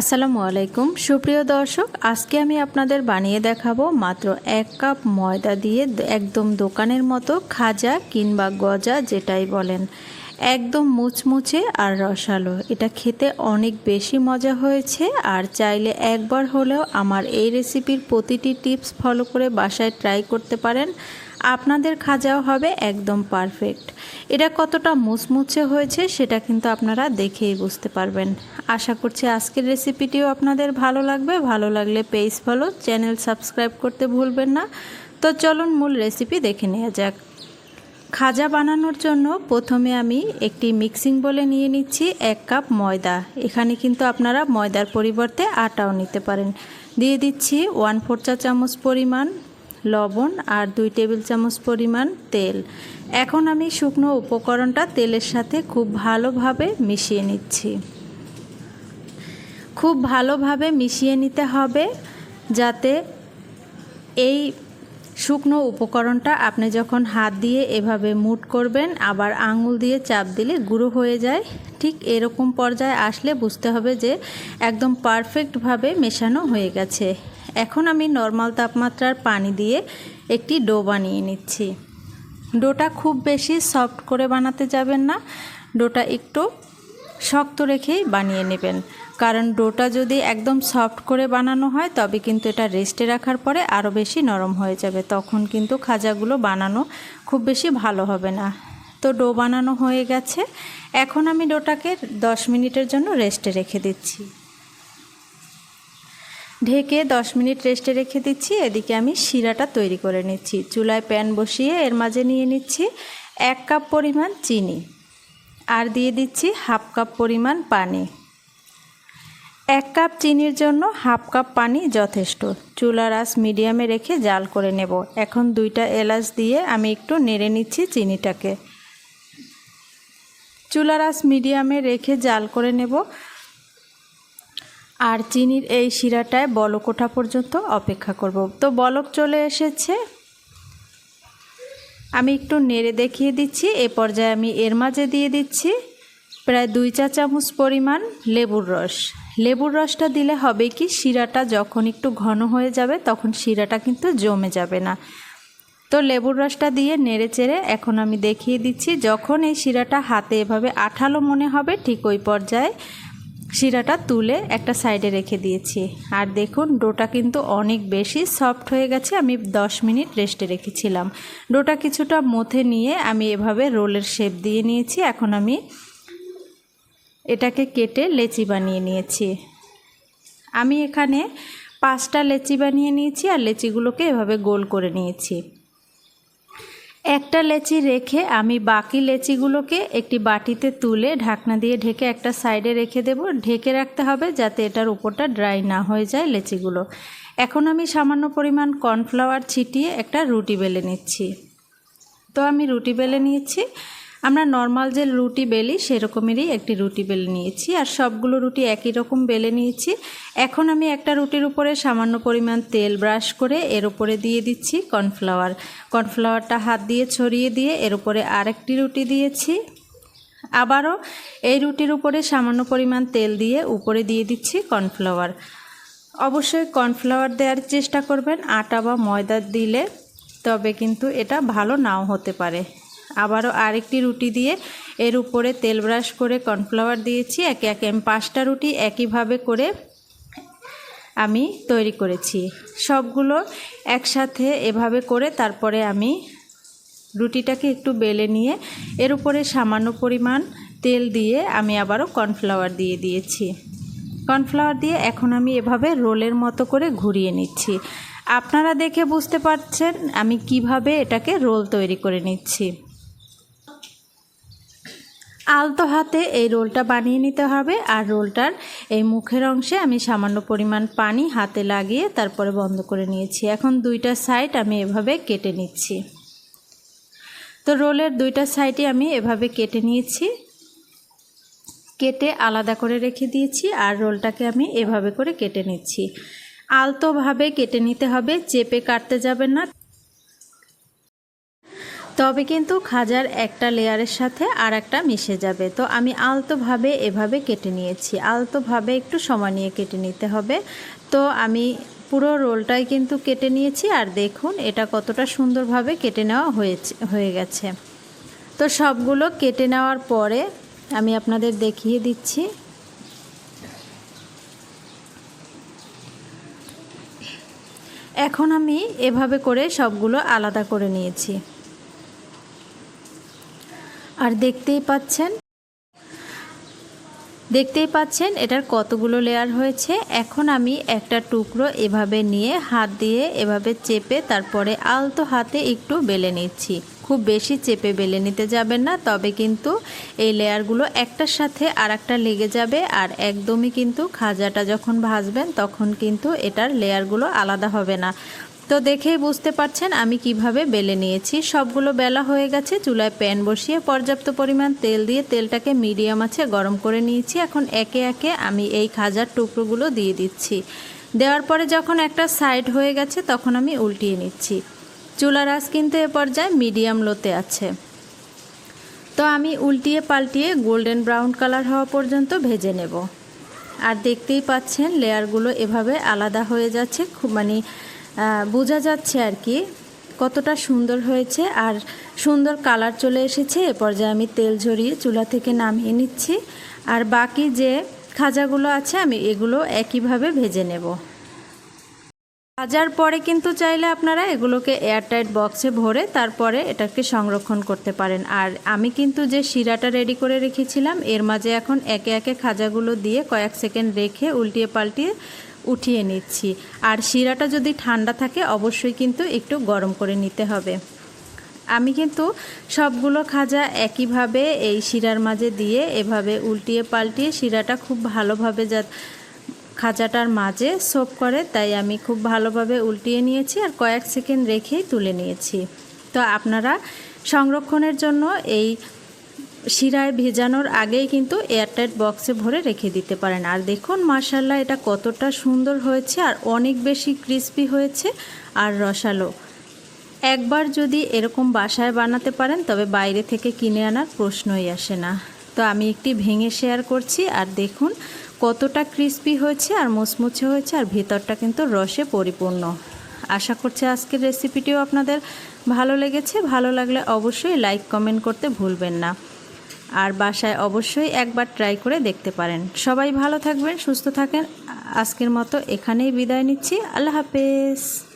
আসসালামু আলাইকুম। সুপ্রিয় দর্শক, আজকে আমি আপনাদের বানিয়ে দেখাবো মাত্র এক কাপ ময়দা দিয়ে একদম দোকানের মতো খাজা কিংবা গজা যেটাই বলেন। একদম মুচমুচে আর রসালো। এটা খেতে অনেক বেশি মজা হয়েছে আর চাইলে একবার হলেও আমার এই রেসিপির প্রতিটি টিপস ফলো করে বাসায় ট্রাই করতে পারেন। আপনাদের খাজাও হবে একদম পারফেক্ট। এটা কতটা মুচমুচে হয়েছে সেটা কিন্তু আপনারা দেখেই বুঝতে পারবেন। আশা করছি আজকের রেসিপিটিও আপনাদের ভালো লাগবে। ভালো লাগলে পেজ ফলো, চ্যানেল সাবস্ক্রাইব করতে ভুলবেন না। তো চলুন মূল রেসিপি দেখে নেওয়া যাক। খাজা বানানোর জন্য প্রথমে আমি একটি মিক্সিং বলে নিয়ে নিচ্ছি এক কাপ ময়দা। এখানে কিন্তু আপনারা ময়দার পরিবর্তে আটাও নিতে পারেন। দিয়ে দিচ্ছি ওয়ান ফোর চা চামচ পরিমাণ লবণ আর দুই টেবিল চামচ পরিমাণ তেল। এখন আমি শুকনো উপকরণটা তেলের সাথে খুব ভালোভাবে মিশিয়ে নিচ্ছি। খুব ভালোভাবে মিশিয়ে নিতে হবে যাতে এই শুকনো উপকরণটা আপনি যখন হাত দিয়ে এভাবে মুট করবেন, আবার আঙুল দিয়ে চাপ দিলে গুঁড়ো হয়ে যায়। ঠিক এরকম পর্যায়ে আসলে বুঝতে হবে যে একদম পারফেক্টভাবে মেশানো হয়ে গেছে। এখন আমি নর্মাল তাপমাত্রার পানি দিয়ে একটি ডো বানিয়ে নিচ্ছি। ডোটা খুব বেশি সফট করে বানাতে যাবেন না। ডোটা একটু শক্ত রেখেই বানিয়ে নেবেন। কারণ ডোটা যদি একদম সফট করে বানানো হয়, তবে কিন্তু এটা রেস্টে রাখার পরে আরও বেশি নরম হয়ে যাবে। তখন কিন্তু খাজাগুলো বানানো খুব বেশি ভালো হবে না। তো ডো বানানো হয়ে গেছে। এখন আমি ডোটাকে 10 মিনিটের জন্য রেস্টে রেখে দিচ্ছি। ঢেকে 10 মিনিট রেস্টে রেখে দিচ্ছি। এদিকে আমি শিরাটা তৈরি করে নিচ্ছি। চুলায় প্যান বসিয়ে এর মাঝে নিয়ে নিচ্ছি এক কাপ পরিমাণ চিনি আর দিয়ে দিচ্ছি হাফ কাপ পরিমাণ পানি। এক কাপ চিনির জন্য হাফ কাপ পানি যথেষ্ট। চুলার আঁচ মিডিয়ামে রেখে জাল করে নেব। এখন দুইটা এলাচ দিয়ে আমি একটু নেড়ে নিচ্ছি চিনিটাকে। চুলার আঁচ মিডিয়ামে রেখে জাল করে নেব। আর চিনির এই শিরাটায় বলক ওঠা পর্যন্ত অপেক্ষা করব। তো বলক চলে এসেছে। আমি একটু নেড়ে দেখিয়ে দিচ্ছি। এ পর্যায়ে আমি এর মাঝে দিয়ে দিচ্ছি প্রায় দুই চা চামচ পরিমাণ লেবুর রস। লেবুর রসটা দিলে হবে কি, শিরাটা যখন একটু ঘন হয়ে যাবে তখন শিরাটা কিন্তু জমে যাবে না। তো লেবুর রসটা দিয়ে নেড়ে চেড়ে এখন আমি দেখিয়ে দিচ্ছি, যখন এই শিরাটা হাতে এভাবে আঠালো মনে হবে ঠিক ওই পর্যায়ে শিরাটা তুলে একটা সাইডে রেখে দিয়েছি। আর দেখুন, ডোটা কিন্তু অনেক বেশি সফট হয়ে গেছে, আমি 10 মিনিট রেস্টে রেখেছিলাম। ডোটা কিছুটা মথে নিয়ে আমি এভাবে রোলের শেপ দিয়ে নিয়েছি, এখন আমি এটাকে কেটে লেচি বানিয়ে নিয়েছি। আমি এখানে পাঁচটা লেচি বানিয়ে নিয়েছি, আর লেচিগুলোকে এভাবে গোল করে নিয়েছি। একটা লেচি রেখে আমি বাকি লেচিগুলোকে একটি বাটিতে তুলে ঢাকনা দিয়ে ঢেকে একটা সাইডে রেখে দেব। ঢেকে রাখতে হবে যাতে এটার উপরটা ড্রাই না হয়ে যায় লেচিগুলো। এখন আমি সামান্য পরিমাণ কর্নফ্লাওয়ার ছিটিয়ে একটা রুটি বেলে নিচ্ছি। তো আমি রুটি বেলে নিয়েছি। আমরা নর্মাল যে রুটি বেলি সেরকমেরই একটি রুটি বেলে নিয়েছি আর সবগুলো রুটি একই রকম বেলে নিয়েছি। এখন আমি একটা রুটির উপরে সামান্য পরিমাণ তেল ব্রাশ করে এর উপরে দিয়ে দিচ্ছি কর্নফ্লাওয়ার। কর্নফ্লাওয়ারটা হাত দিয়ে ছড়িয়ে দিয়ে এর উপরে আরেকটি রুটি দিয়েছি। আবারও এই রুটির উপরে সামান্য পরিমাণ তেল দিয়ে উপরে দিয়ে দিচ্ছি কর্নফ্লাওয়ার। অবশ্যই কর্নফ্লাওয়ার দেওয়ার চেষ্টা করবেন, আটা বা ময়দা দিলে তবে কিন্তু এটা ভালো নাও হতে পারে। আবারও আরেকটি রুটি দিয়ে এর উপরে তেল ব্রাশ করে কর্নফ্লাওয়ার দিয়েছি, একে একে আমি পাঁচটা রুটি একইভাবে করে আমি তৈরি করেছি। সবগুলো একসাথে এভাবে করে তারপরে আমি রুটিটাকে একটু বেলে নিয়ে এর উপরে সামান্য পরিমাণ তেল দিয়ে আমি আবারও কর্নফ্লাওয়ার দিয়ে দিয়েছি। কর্নফ্লাওয়ার দিয়ে এখন আমি এভাবে রোলের মতো করে ঘুরিয়ে নিচ্ছি। আপনারা দেখে বুঝতে পারছেন আমি কীভাবে এটাকে রোল তৈরি করে নিচ্ছি। আলতো হাতে এই রোলটা বানিয়ে নিতে হবে। আর রোলটার এই মুখের অংশে আমি সামান্য পরিমাণ পানি হাতে লাগিয়ে তারপরে বন্ধ করে নিয়েছি। এখন দুইটা সাইড আমি এভাবে কেটে নিচ্ছি। তো রোলের দুইটা সাইডে আমি এভাবে কেটে নিয়েছি। কেটে আলাদা করে রেখে দিয়েছি আর রোলটাকে আমি এভাবে করে কেটে নিচ্ছি। আলতোভাবে কেটে নিতে হবে, চেপে কাটতে যাবেন না। তবে কিন্তু খাজার একটা লেয়ারের সাথে আর একটা মিশে যাবে। তো আমি আলতোভাবে এভাবে কেটে নিয়েছি। আলতোভাবে একটু সময় নিয়ে কেটে নিতে হবে। তো আমি পুরো রোলটাই কিন্তু কেটে নিয়েছি আর দেখুন এটা কতটা সুন্দরভাবে কেটে নেওয়া হয়েছে, হয়ে গেছে। তো সবগুলো কেটে নেওয়ার পরে আমি আপনাদের দেখিয়ে দিচ্ছি। এখন আমি এভাবে করে সবগুলো আলাদা করে নিয়েছি। আর দেখতেই পাচ্ছেন দেখতেই পাচ্ছেন এটার কতগুলো লেয়ার হয়েছে। এখন আমি একটা টুকরো এভাবে নিয়ে হাত দিয়ে এভাবে চেপে তারপরে আলতো হাতে একটু বেলে নিচ্ছি। খুব বেশি চেপে বেলে নিতে যাবেন না, তবে কিন্তু এই লেয়ারগুলো একটার সাথে আর একটা লেগে যাবে আর একদমই কিন্তু খাজাটা যখন ভাজবেন তখন কিন্তু এটার লেয়ারগুলো আলাদা হবে না। তো দেখেই বুঝতে পারছেন আমি কীভাবে বেলে নিয়েছি। সবগুলো বেলা হয়ে গেছে, চুলায় প্যান বসিয়ে পর্যাপ্ত পরিমাণ তেল দিয়ে তেলটাকে মিডিয়াম আছে গরম করে নিয়েছি। এখন একে একে আমি এই খাজার টুকরোগুলো দিয়ে দিচ্ছি। দেওয়ার পরে যখন একটা সাইড হয়ে গেছে, তখন আমি উল্টিয়ে নিচ্ছি। চুলার আঁচ কিন্তু এ পর্যায়ে মিডিয়াম লোতে আছে। তো আমি উল্টিয়ে পাল্টিয়ে গোল্ডেন ব্রাউন কালার হওয়া পর্যন্ত ভেজে নেব। আর দেখতেই পাচ্ছেন, লেয়ারগুলো এভাবে আলাদা হয়ে যাচ্ছে, খুব মানে বোঝা যাচ্ছে আর কি কতটা সুন্দর হয়েছে আর সুন্দর কালার চলে এসেছে। এ পর্যায়ে আমি তেল ঝরিয়ে চুলা থেকে নামিয়ে নিচ্ছি। আর বাকি যে খাজাগুলো আছে আমি এগুলো একইভাবে ভেজে নেব। ভাজার পরে কিন্তু চাইলে আপনারা এগুলোকে এয়ারটাইট বক্সে ভরে তারপরে এটাকে সংরক্ষণ করতে পারেন। আর আমি কিন্তু যে শিরাটা রেডি করে রেখেছিলাম, এর মাঝে এখন একে একে খাজাগুলো দিয়ে কয়েক সেকেন্ড রেখে উল্টিয়ে পাল্টিয়ে উঠিয়ে নিচ্ছি। আর শিরাটা যদি ঠান্ডা থাকে, অবশ্যই কিন্তু একটু গরম করে নিতে হবে। আমি কিন্তু সবগুলো খাজা একইভাবে এই শিরার মাঝে দিয়ে এভাবে উল্টিয়ে পাল্টিয়ে শিরাটা খুব ভালোভাবে যা খাজাটার মাঝে সোপ করে, তাই আমি খুব ভালোভাবে উল্টিয়ে নিয়েছি আর কয়েক সেকেন্ড রেখেই তুলে নিয়েছি। তো আপনারা সংরক্ষণের জন্য এই শিরায় ভেজানোর আগেই কিন্তু এয়ারটাইট বক্সে ভরে রেখে দিতে পারেন। আর দেখুন মার্শাল্লাহ এটা কতটা সুন্দর হয়েছে আর অনেক বেশি ক্রিস্পি হয়েছে আর রসালো। একবার যদি এরকম বাসায় বানাতে পারেন, তবে বাইরে থেকে কিনে আনার প্রশ্নই আসে না। তো আমি একটি ভেঙে শেয়ার করছি আর দেখুন, কতটা ক্রিস্পি হয়েছে আর মুচমুচে হয়েছে আর ভেতরটা কিন্তু রসে পরিপূর্ণ। আশা করছি আজকের রেসিপিটিও আপনাদের ভালো লেগেছে। ভালো লাগলে অবশ্যই লাইক, কমেন্ট করতে ভুলবেন না। আর বাসায় অবশ্যই একবার ট্রাই করে দেখতে পারেন। সবাই ভালো থাকবেন, সুস্থ থাকেন। আজকের মতো এখানেই বিদায় নিচ্ছি। আল্লাহ হাফেজ।